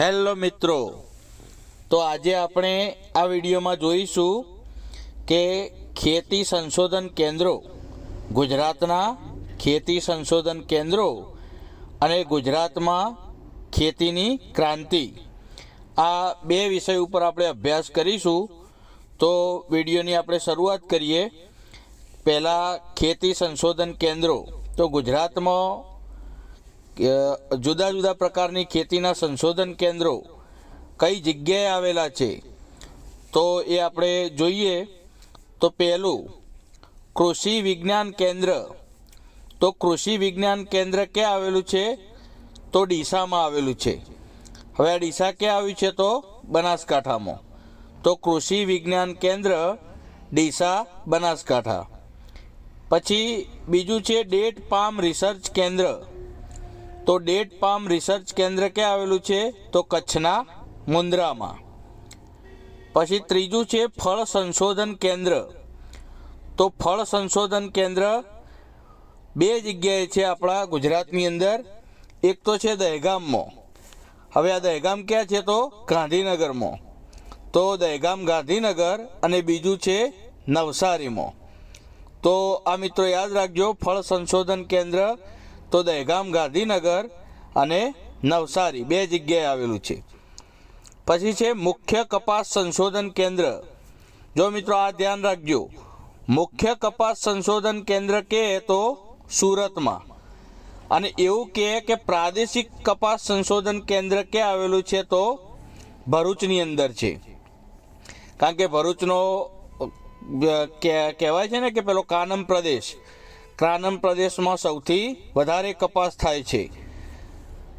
Hello મિત્રો. તો આજે આપણે આ વિડીયોમાં જોઈશું કે ખેતી સંશોધન કેન્દ્રો, ગુજરાતના ખેતી સંશોધન કેન્દ્રો અને ગુજરાતમાં ખેતીની ક્રાંતિ. આ બે વિષય ઉપર આપણે અભ્યાસ કરીશું. તો વિડીયોની આપણે શરૂઆત કરીએ. પહેલાં ખેતી સંશોધન કેન્દ્રો. તો ગુજરાતમાં જુદા જુદા પ્રકારની ખેતીના સંશોધન કેન્દ્રો કઈ જગ્યાએ આવેલા છે? તો એ આપણે જોઈએ. તો પહેલું, કૃષિ વિજ્ઞાન કેન્દ્ર. તો કૃષિ વિજ્ઞાન કેન્દ્ર ક્યાં આવેલું છે? તો ડીસામાં આવેલું છે. હવે આ ડીસા ક્યાં આવ્યું છે તો? બનાસકાંઠામાં. તો કૃષિ વિજ્ઞાન કેન્દ્ર ડીસા, બનાસકાંઠા. પછી બીજું છે ડેટ પામ રિસર્ચ કેન્દ્ર. તો ડેટ પામ રિસર્ચ કેન્દ્ર ક્યાં આવેલું છે? તો કચ્છના મુન્દ્રામાં પછી ત્રીજું છે ફળ સંશોધન કેન્દ્ર. તો ફળ સંશોધન કેન્દ્ર બે જગ્યાએ છે આપણા ગુજરાતની અંદર. એક તો છે દહેગામમાં. હવે આ દહેગામ ક્યાં છે તો? ગાંધીનગરમાં. તો દહેગામ ગાંધીનગર અને બીજું છે નવસારીમાં. તો આ મિત્રો યાદ રાખજો, ફળ સંશોધન કેન્દ્ર તો દહેગામ ગાંધીનગર અને નવસારી બે જગ્યાએ આવેલું છે. પછી છે મુખ્ય કપાસ સંશોધન કેન્દ્ર. જો મિત્રો આ ધ્યાન રાખજો. મુખ્ય કપાસ સંશોધન કેન્દ્ર કે તો સુરતમાં. અને એવું કહે કે પ્રાદેશિક કપાસ સંશોધન કેન્દ્ર કે આવેલું છે તો ભરૂચની અંદર છે. કારણ કે ભરૂચનો કહેવાય છે ને કે પેલો કાનમ પ્રદેશ. કાનમ પ્રદેશમાં સૌથી વધારે કપાસ થાય છે.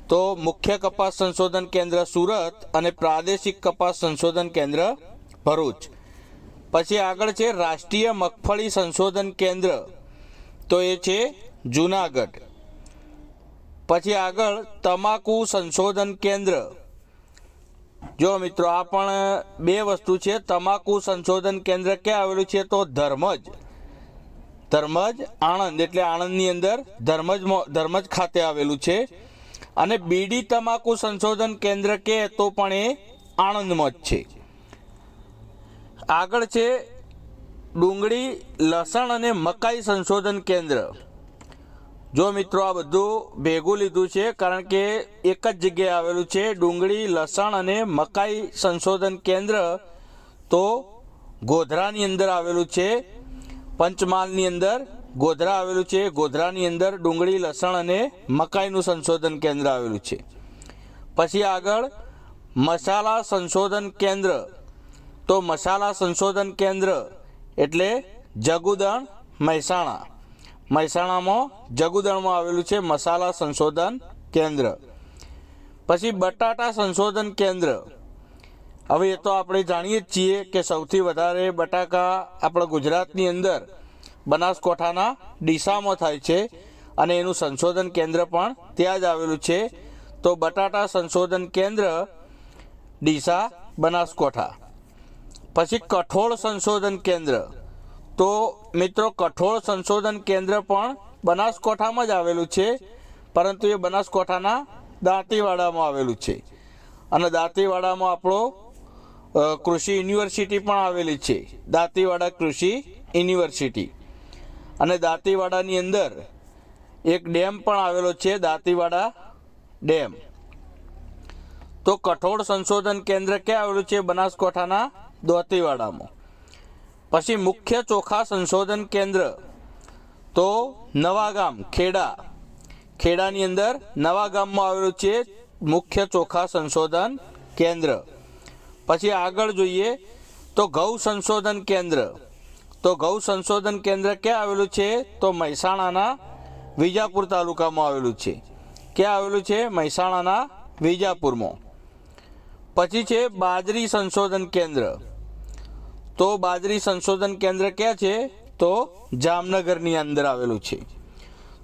તો મુખ્ય કપાસ સંશોધન કેન્દ્ર સુરત અને પ્રાદેશિક કપાસ સંશોધન કેન્દ્ર ભરૂચ. પછી આગળ છે રાષ્ટ્રીય મગફળી સંશોધન કેન્દ્ર. તો એ છે જુનાગઢ. પછી આગળ તમાકુ સંશોધન કેન્દ્ર. જો મિત્રો આ પણ બે વસ્તુ છે, તમાકુ સંશોધન કેન્દ્ર ક્યાં આવેલું છે તો ધર્મજ. ધર્મજ આણંદ, એટલે આણંદની અંદર ધર્મજ ધર્મજ ખાતે આવેલું છે. અને બીડી તમાકુ સંશોધન કેન્દ્ર કે તો પણ એ આણંદમાં જ છે. આગળ છે ડુંગળી, લસણ અને મકાઈ સંશોધન કેન્દ્ર. જો મિત્રો આ બધું ભેગું લીધું છે, કારણ કે એક જ જગ્યાએ આવેલું છે, ડુંગળી, લસણ અને મકાઈ સંશોધન કેન્દ્ર, તો ગોધરાની અંદર આવેલું છે. પંચમહાલની અંદર ગોધરા આવેલું છે. ગોધરાની અંદર ડુંગળી, લસણ અને મકાઈનું સંશોધન કેન્દ્ર આવેલું છે. પછી આગળ મસાલા સંશોધન કેન્દ્ર. તો મસાલા સંશોધન કેન્દ્ર એટલે જગુદણ મહેસાણા. મહેસાણામાં જગુદણમાં આવેલું છે મસાલા સંશોધન કેન્દ્ર. પછી બટાટા સંશોધન કેન્દ્ર. હવે એ તો આપણે જાણીએ જ છીએ કે સૌથી વધારે બટાકા આપણા ગુજરાતની અંદર બનાસકોઠાના ડીસામાં થાય છે અને એનું સંશોધન કેન્દ્ર પણ ત્યાં જ આવેલું છે. તો બટાટા સંશોધન કેન્દ્ર ડીસા, બનાસકોઠા. પછી કઠોળ સંશોધન કેન્દ્ર. તો મિત્રો, કઠોળ સંશોધન કેન્દ્ર પણ બનાસકોઠામાં જ આવેલું છે, પરંતુ એ બનાસકોઠાના દાંતીવાડામાં આવેલું છે. અને દાંતીવાડામાં આપણો કૃષિ યુનિવર્સિટી પણ આવેલી છે. દાંતીવાડા કૃષિ યુનિવર્સિટી. અને દાંતીવાડાની અંદર એક ડેમ પણ આવેલો છે, દાંતીવાડા ડેમ. તો કઠોળ સંશોધન કેન્દ્ર ક્યાં આવેલું છે? બનાસકાંઠાના દોતીવાડામાં. પછી મુખ્ય ચોખા સંશોધન કેન્દ્ર. તો નવાગામ, ખેડા. ખેડાની અંદર નવા ગામમાં આવેલું છે મુખ્ય ચોખા સંશોધન કેન્દ્ર. પછી આગળ જોઈએ તો ઘઉ સંશોધન કેન્દ્ર. તો ઘઉ સંશોધન કેન્દ્ર ક્યાં આવેલું છે? તો મહેસાણાના વિજાપુર તાલુકામાં આવેલું છે. ક્યાં આવેલું છે? મહેસાણાના વિજાપુરમાં. પછી છે બાજરી સંશોધન કેન્દ્ર. તો બાજરી સંશોધન કેન્દ્ર ક્યાં છે? તો જામનગરની અંદર આવેલું છે.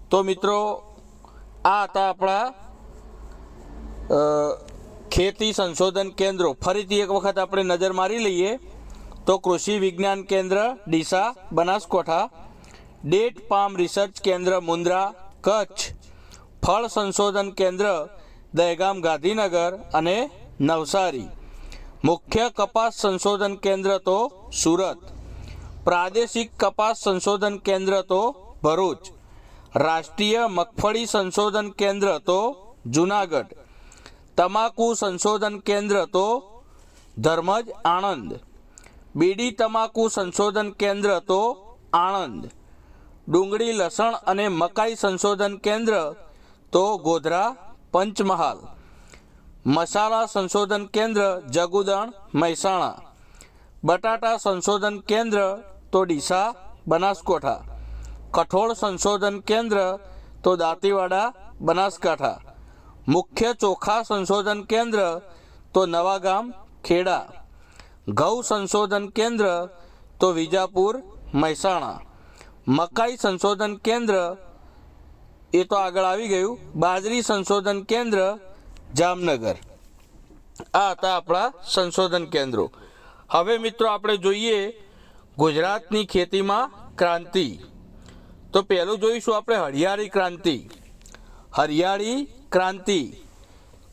તો મિત્રો, આ હતા આપણા ખેતી સંશોધન કેન્દ્રો. ફરીથી એક વખત આપણે નજર મારી લઈએ તો કૃષિ વિજ્ઞાન કેન્દ્ર, Deesa, Banaskantha, date palm research કેન્દ્ર મુન્દ્રા કચ્છ, ફળ સંશોધન કેન્દ્ર, દહેગામ ગાંધીનગર અને નવસારી. મુખ્ય કપાસ સંશોધન કેન્દ્ર તો સુરત. પ્રાદેશિક કપાસ સંશોધન કેન્દ્ર તો ભરૂચ. રાષ્ટ્રીય મગફળી સંશોધન કેન્દ્ર તો જુનાગઢ. તમાકુ સંશોધન કેન્દ્ર તો ધર્મજ આણંદ. બીડી તમાકુ સંશોધન કેન્દ્ર તો આણંદ. ડુંગળી લસણ અને મકાઈ સંશોધન કેન્દ્ર તો ગોધરા પંચમહાલ. મસાલા સંશોધન કેન્દ્ર જગુદણ, મહેસાણા. બટાટા સંશોધન કેન્દ્ર તો ડીસા, બનાસકોઠા. કઠોળ સંશોધન કેન્દ્ર તો દાંતીવાડા, બનાસકાંઠા. મુખ્ય ચોખા સંશોધન કેન્દ્ર, તો નવાગામ, ખેડા. ઘઉં સંશોધન કેન્દ્ર, તો વિજાપુર, મહેસાણા. મકાઈ સંશોધન કેન્દ્ર, એ તો આગળ આવી ગયું. બાજરી સંશોધન કેન્દ્ર, જામનગર. આ હતા આપણા સંશોધન કેન્દ્રો. હવે મિત્રો આપણે જોઈએ ગુજરાતની ખેતીમાં ક્રાંતિ. તો પહેલું જોઈશું આપણે હરિયાળી ક્રાંતિ. હરિયાળી ક્રાંતિ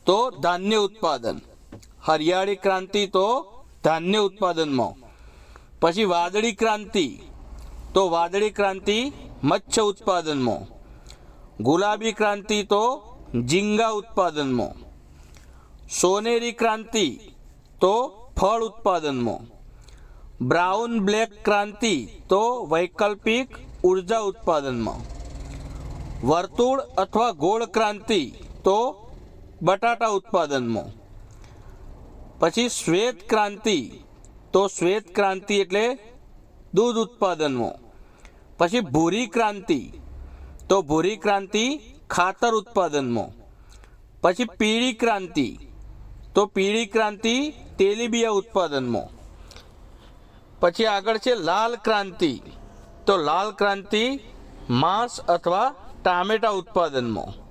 તો ધાન્ય ઉત્પાદન હરિયાળી ક્રાંતિ તો ધાન્ય ઉત્પાદનમાં પછી વાદળી ક્રાંતિ તો વાદળી ક્રાંતિ મચ્છ ઉત્પાદનમાં ગુલાબી ક્રાંતિ તો ઝીંગા ઉત્પાદનમાં સોનેરી ક્રાંતિ તો ફળ ઉત્પાદનમાં બ્રાઉન બ્લેક ક્રાંતિ તો વૈકલ્પિક ઊર્જા ઉત્પાદનમાં વર્તુળ અથવા ગોળ ક્રાંતિ તો બટાટા ઉત્પાદનમાં. પછી શ્વેત ક્રાંતિ. તો શ્વેત ક્રાંતિ એટલે દૂધ ઉત્પાદનમાં. પછી ભૂરી ક્રાંતિ. તો ભૂરી ક્રાંતિ ખાતર ઉત્પાદનમાં. પછી પીળી ક્રાંતિ. તો પીળી ક્રાંતિ તેલીબિયા ઉત્પાદનમાં. પછી આગળ છે લાલ ક્રાંતિ. તો લાલ ક્રાંતિ માંસ અથવા ટામેટા ઉત્પાદનમાં.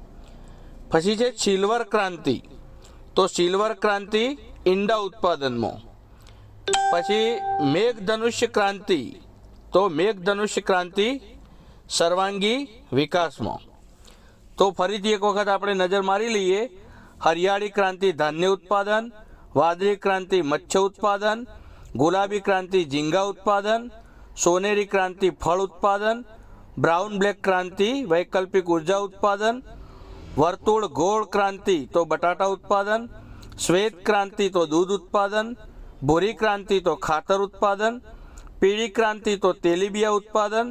પછી છે સિલ્વર ક્રાંતિ. તો સિલ્વર ક્રાંતિ ઈંડા ઉત્પાદનમાં. પછી મેઘધનુષ્ય ક્રાંતિ. તો મેઘધનુષ્ય ક્રાંતિ સર્વાંગી વિકાસમાં. તો ફરીથી એક વખત આપણે નજર મારી લઈએ. હરિયાળી ક્રાંતિ ધાન્ય ઉત્પાદન, વાદળી ક્રાંતિ મચ્છ ઉત્પાદન, ગુલાબી ક્રાંતિ ઝીંગા ઉત્પાદન, સોનેરી ક્રાંતિ ફળ ઉત્પાદન, બ્રાઉન બ્લેક ક્રાંતિ વૈકલ્પિક ઊર્જા ઉત્પાદન વર્તુળ, ગોળ ક્રાંતિ તો બટાટા ઉત્પાદન, શ્વેત ક્રાંતિ તો દૂધ ઉત્પાદન, ભૂરી ક્રાંતિ તો ખાતર ઉત્પાદન, પીળી ક્રાંતિ તો તેલીબિયા ઉત્પાદન,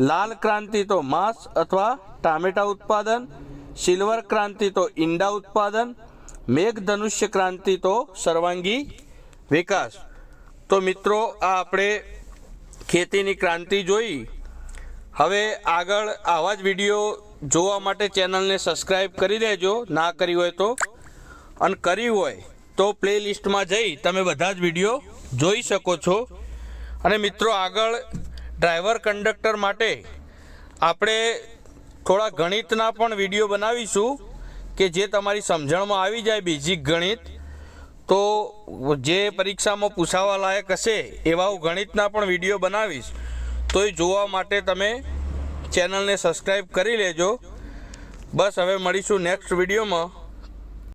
લાલ ક્રાંતિ તો માંસ અથવા ટામેટા ઉત્પાદન, સિલ્વર ક્રાંતિ તો ઈંડા ઉત્પાદન, મેઘધનુષ્ય ક્રાંતિ તો સર્વાંગી વિકાસ. તો મિત્રો, આ આપણે ખેતીની ક્રાંતિ જોઈ. હવે આગળ આવા જ વીડિયો જોવા માટે ચેનલને સબસ્ક્રાઈબ કરી દેજો, ના કરી હોય તો. અને કરી હોય તો પ્લે લિસ્ટમાં જઈ તમે બધા જ વીડિયો જોઈ શકો છો. અને મિત્રો, આગળ ડ્રાઈવર કંડક્ટર માટે આપણે થોડા ગણિતના પણ વીડિયો બનાવીશું કે જે તમારી સમજણમાં આવી જાય બેઝિક ગણિત. તો જે પરીક્ષામાં પૂછાવા લાયક હશે એવા હું ગણિતના પણ વીડિયો બનાવીશ. તો એ જોવા માટે તમે ચેનલને સબસ્ક્રાઈબ કરી લેજો. બસ હવે મળીશું નેક્સ્ટ વિડીયોમાં.